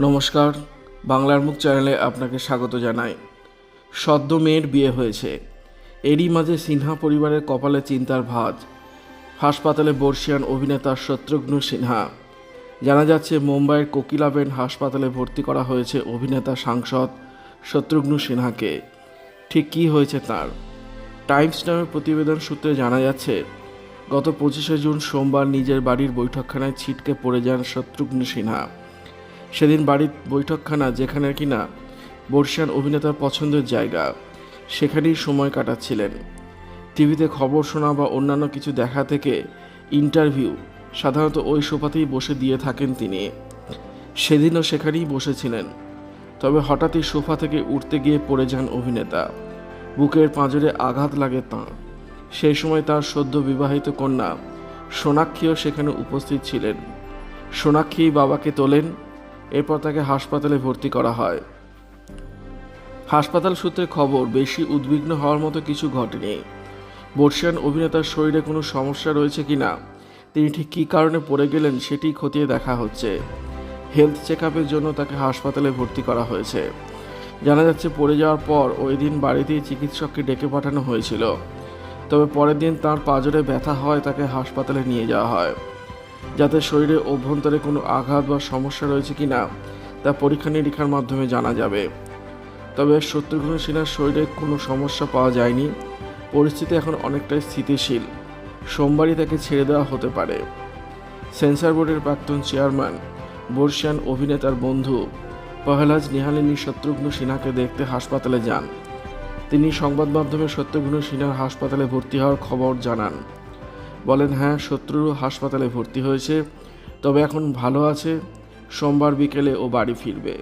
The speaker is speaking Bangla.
নমস্কার, বাংলার মুখ চ্যানেলে আপনাকে স্বাগত জানাই। সদ্য মেয়ের বিয়ে হয়েছে। এরই মাঝে সিনহা পরিবারের কপালে চিন্তার ভাঁজ। হাসপাতালে বর্ষিয়ান অভিনেতা শত্রুঘ্ন সিনহা। জানা যাচ্ছে, মুম্বাইয়ের কোকিলাবেন হাসপাতালে ভর্তি করা হয়েছে অভিনেতা সাংসদ শত্রুঘ্ন সিনহাকে। ঠিক কী হয়েছে তার? টাইমস নামের প্রতিবেদন সূত্রে জানা যাচ্ছে, গত পঁচিশে জুন সোমবার নিজের বাড়ির বৈঠকখানায় ছিটকে পড়ে যান শত্রুঘ্ন সিনহা। সেদিন বাড়ির বৈঠকখানা যেখানে কিনা বর্ষিয়ান অভিনেতার পছন্দের জায়গা, সেখানেই সময় কাটাচ্ছিলেন। টিভিতে খবর শোনা বা অন্যান্য কিছু দেখা থেকে ইন্টারভিউ সাধারণত ওই সোফাতেই বসে দিয়ে থাকেন তিনি। সেদিনও সেখানেই বসেছিলেন। তবে হঠাৎই সোফা থেকে উঠতে গিয়ে পড়ে যান অভিনেতা। বুকের পাঁজরে আঘাত লাগে তাঁর। সেই সময় তার সদ্য বিবাহিত কন্যা সোনাক্ষীও সেখানে উপস্থিত ছিলেন। সোনাক্ষী বাবাকে তোলেন এরপর তাকে হাসপাতালে ভর্তি করা হয়। হাসপাতাল সূত্রে খবর, বেশি উদ্বিগ্ন হওয়ার মতো কিছু ঘটেনি। বর্ষিয়ান অভিনেতার শরীরে কোনো সমস্যা রয়েছে কিনা তিনি ঠিক কী কারণে পড়ে গেলেন সেটি খতিয়ে দেখা হচ্ছে। হেলথ চেক জন্য তাকে হাসপাতালে ভর্তি করা হয়েছে। জানা যাচ্ছে, পড়ে যাওয়ার পর ওই দিন বাড়িতেই চিকিৎসককে ডেকে পাঠানো হয়েছিল। তবে পরের দিন তার পাঁজরে ব্যথা হয়, তাকে হাসপাতালে নিয়ে যাওয়া হয়। যাতে শরীরে অভ্যন্তরে কোনো আঘাত বা সমস্যা রয়েছে কি না, তা পরীক্ষা নিরীক্ষার মাধ্যমে জানা যাবে। তবে শত্রুঘ্ন সিনহার শরীরে কোনো সমস্যা পাওয়া যায়নি। পরিস্থিতি এখন অনেকটাই স্থিতিশীল। সোমবারই তাকে ছেড়ে দেওয়া হতে পারে। সেন্সর বোর্ডের প্রাক্তন চেয়ারম্যান, বর্ষিয়ান অভিনেতার বন্ধু পহেলাজ নিহালিনী শত্রুঘ্ন সিনহাকে দেখতে হাসপাতালে যান। তিনি সংবাদ মাধ্যমে শত্রুঘ্ন সিনহার হাসপাতালে ভর্তি হওয়ার খবর জানান। বলেন হ্যাঁ শত্রু হাসপাতালে ভর্তি হয়েছে, তবে এখন ভালো আছে। সোমবার বিকেলে ও বাড়ি ফিরবে।